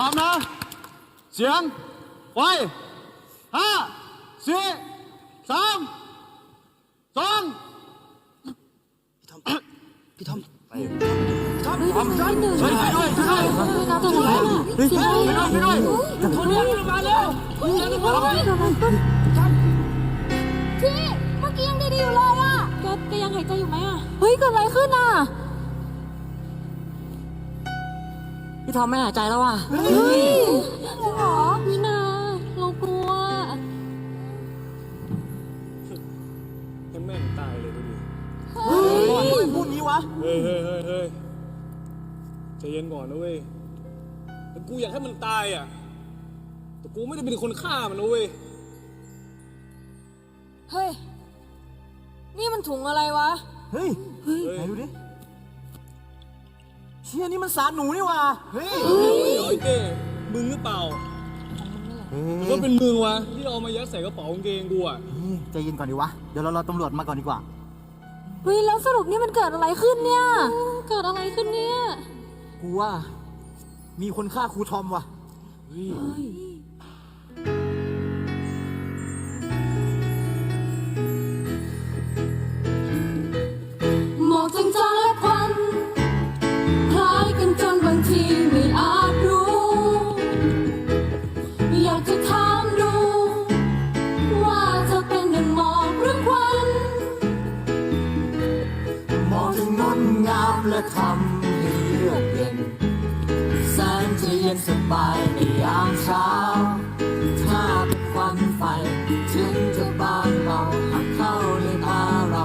ร้อมนะ เสียงไฟห้าสี่สามสองพี่ทอมเฮ้ยช่วยด้วยช่วยด้วยเกิดอะไรอะเสียงอะไรช่วยด้วยคนนี้มาแล้วพี่เมื่อกี้ยังดีๆอยู่เลยอะแกแกยังหายใจอยู่ไหมอะ เฮ้ยเกิดอะไรขึ้นอะ พี่ทอมไม่หายใจแล้วว่ะเฮ้ยจริงเหรอวินาเรากลัวให้แม่งตายเลยดูดิเฮ้ยพูดงี้วะ เฮ้ยเฮ้ยเฮ้ยเฮ้ยใจเย็นก่อนนะเว้ยแต่กูอยากให้มันตายอะ แต่กูไม่ได้เป็นคนฆ่ามันนะเว้ย เฮ้ย นี่มันถุงอะไรวะ เฮ้ย เฮ้ย ไหนดูดิ เชี่ยนี่มันสารหนูนี่วะเฮ้ยเดี๋ยวไอ้เต้มึงหรือเปล่าหรือว่าเป็นมึงวะที่เอามายัดใส่กระเป๋ากางเกงกูอะใจเย็นก่อนดีวะ เดี๋ยวเรารอตำรวจมาก่อนดีกว่า เฮ้ยแล้วสรุปนี่มันเกิดอะไรขึ้นเนี่ย เกิดอะไรขึ้นเนี่ย กูว่า มีคนฆ่าครูทอมว่ะหม งามและทำให้เลือดเย็นแสนจะเย็นสบายในยามเช้า ถ้าเป็นควันไฟถึงจะบางเบาหากเข้าในตาเรา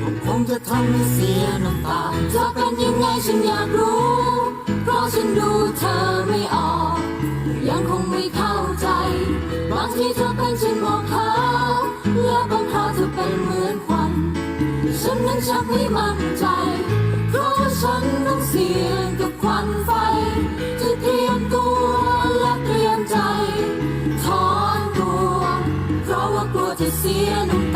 ก็คงจะทำให้เสียน้ำตาเธอเป็นยังไงฉันอยากรู้ เพราะฉันดูเธอไม่ออก ยังคงไม่เข้าใจบางทีเธอเป็นเช่นหมอกขาวและบางคราวเธอเป็นเหมือนควันฉันนั้นชักไม่มั่นใจ ฉันต้องเสี่ยงกับควันไฟ จะเตรียมตัวและเตรียมใจ ถอนตัว เพราะว่ากลัวจะเสียน้ำ